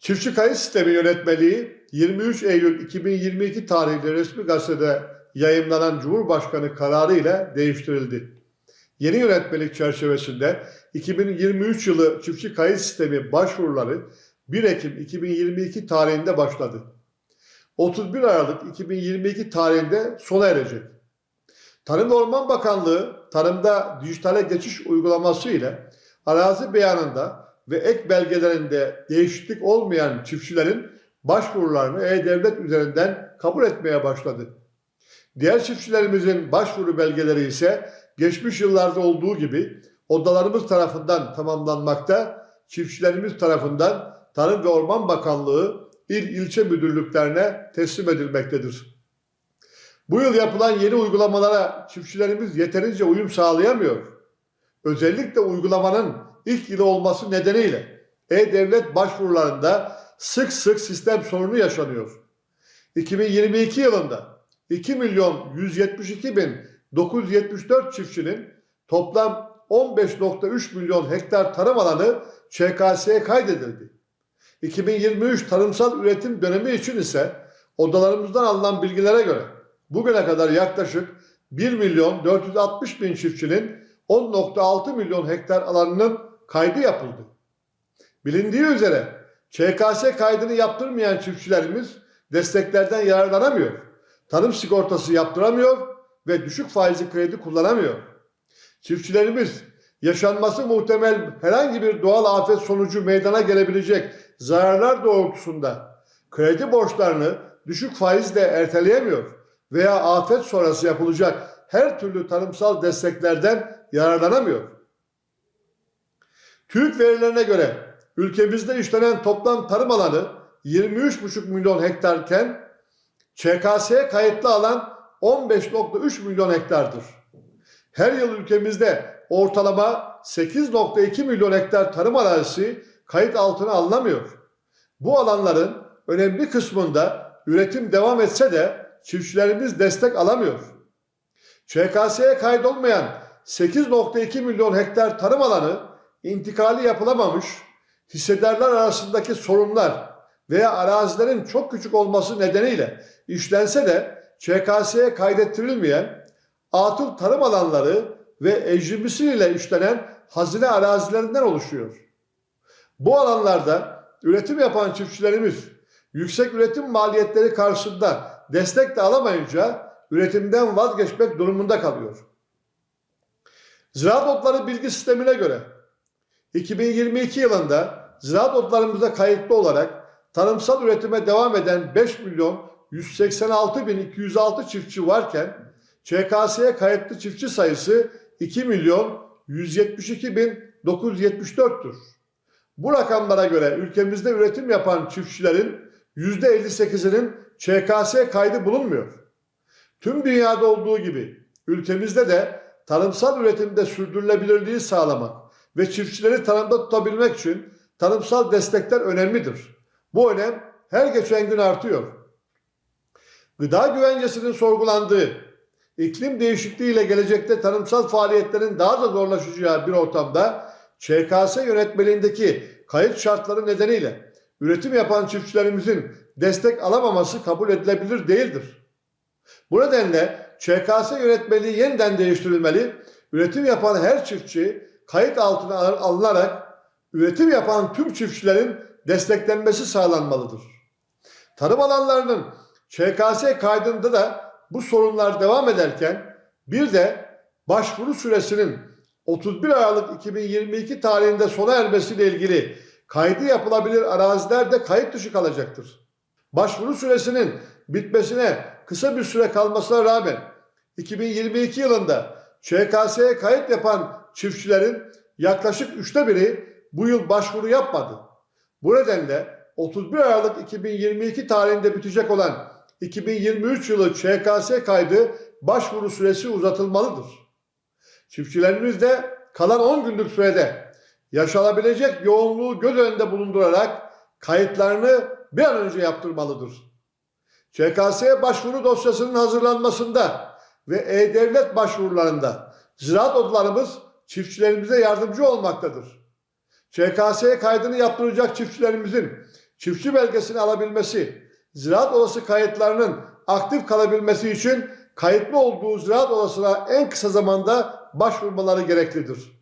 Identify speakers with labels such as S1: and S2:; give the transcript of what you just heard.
S1: Çiftçi kayıt sistemi yönetmeliği 23 Eylül 2022 tarihli resmi gazetede yayımlanan Cumhurbaşkanı kararı ile değiştirildi. Yeni yönetmelik çerçevesinde 2023 yılı çiftçi kayıt sistemi başvuruları 1 Ekim 2022 tarihinde başladı. 31 Aralık 2022 tarihinde sona erecek. Tarım ve Orman Bakanlığı tarımda dijitale geçiş uygulaması ile arazi beyanında ve ek belgelerinde değişiklik olmayan çiftçilerin başvurularını E-Devlet üzerinden kabul etmeye başladı. Diğer çiftçilerimizin başvuru belgeleri ise geçmiş yıllarda olduğu gibi odalarımız tarafından tamamlanmakta, çiftçilerimiz tarafından Tarım ve Orman Bakanlığı il ilçe müdürlüklerine teslim edilmektedir. Bu yıl yapılan yeni uygulamalara çiftçilerimiz yeterince uyum sağlayamıyor. Özellikle uygulamanın ilk yılı olması nedeniyle E-Devlet başvurularında sık sık sistem sorunu yaşanıyor. 2022 yılında 2 milyon 172 bin 974 çiftçinin toplam 15.3 milyon hektar tarım alanı ÇKS'ye kaydedildi. 2023 tarımsal üretim dönemi için ise odalarımızdan alınan bilgilere göre bugüne kadar yaklaşık 1 milyon 460 bin çiftçinin 10.6 milyon hektar alanının kaydı yapıldı. Bilindiği üzere ÇKS kaydını yaptırmayan çiftçilerimiz desteklerden yararlanamıyor. Tarım sigortası yaptıramıyor ve düşük faizli kredi kullanamıyor. Çiftçilerimiz yaşanması muhtemel herhangi bir doğal afet sonucu meydana gelebilecek zararlar doğrultusunda kredi borçlarını düşük faizle erteleyemiyor veya afet sonrası yapılacak her türlü tarımsal desteklerden yararlanamıyor. TÜİK verilerine göre ülkemizde işlenen toplam tarım alanı 23,5 milyon hektarken ÇKS'ye kayıtlı alan 15,3 milyon hektardır. Her yıl ülkemizde ortalama 8,2 milyon hektar tarım arazisi kayıt altına alınamıyor. Bu alanların önemli kısmında üretim devam etse de çiftçilerimiz destek alamıyor. ÇKS'ye kaydolmayan 8,2 milyon hektar tarım alanı intikali yapılamamış, hissedarlar arasındaki sorunlar veya arazilerin çok küçük olması nedeniyle işlense de ÇKS'ye kaydettirilmeyen atıl tarım alanları ve ecrimisiyle işlenen hazine arazilerinden oluşuyor. Bu alanlarda üretim yapan çiftçilerimiz yüksek üretim maliyetleri karşısında destek de alamayınca üretimden vazgeçmek durumunda kalıyor. Ziraat Otları Bilgi Sistemi'ne göre 2022 yılında ziraat otlarımızda kayıtlı olarak tarımsal üretime devam eden 5 milyon 186 bin 206 çiftçi varken ÇKS'ye kayıtlı çiftçi sayısı 2 milyon 172 bin 974'tür. Bu rakamlara göre ülkemizde üretim yapan çiftçilerin %58'inin ÇKS kaydı bulunmuyor. Tüm dünyada olduğu gibi ülkemizde de tarımsal üretimde sürdürülebilirliği sağlamak ve çiftçileri tarımda tutabilmek için tarımsal destekler önemlidir. Bu önem her geçen gün artıyor. Gıda güvencesinin sorgulandığı, iklim değişikliğiyle gelecekte tarımsal faaliyetlerin daha da zorlaşacağı bir ortamda ÇKS yönetmeliğindeki kayıt şartları nedeniyle üretim yapan çiftçilerimizin destek alamaması kabul edilebilir değildir. Bu nedenle ÇKS yönetmeliği yeniden değiştirilmeli, üretim yapan her çiftçi kayıt altına alınarak üretim yapan tüm çiftçilerin desteklenmesi sağlanmalıdır. Tarım alanlarının ÇKS kaydında da bu sorunlar devam ederken bir de başvuru süresinin 31 Aralık 2022 tarihinde sona ermesiyle ilgili kaydı yapılabilir araziler de kayıt dışı kalacaktır. Başvuru süresinin bitmesine kısa bir süre kalmasına rağmen 2022 yılında ÇKS'ye kayıt yapan çiftçilerin yaklaşık üçte biri bu yıl başvuru yapmadı. Bu nedenle 31 Aralık 2022 tarihinde bitecek olan 2023 yılı ÇKS kaydı başvuru süresi uzatılmalıdır. Çiftçilerimiz de kalan 10 günlük sürede yaşanabilecek yoğunluğu göz önünde bulundurarak kayıtlarını bir an önce yaptırmalıdır. ÇKS'ye başvuru dosyasının hazırlanmasında ve E-Devlet başvurularında ziraat odalarımız çiftçilerimize yardımcı olmaktadır. ÇKS kaydını yaptıracak çiftçilerimizin çiftçi belgesini alabilmesi, ziraat odası kayıtlarının aktif kalabilmesi için kayıtlı olduğu ziraat odasına en kısa zamanda başvurmaları gereklidir.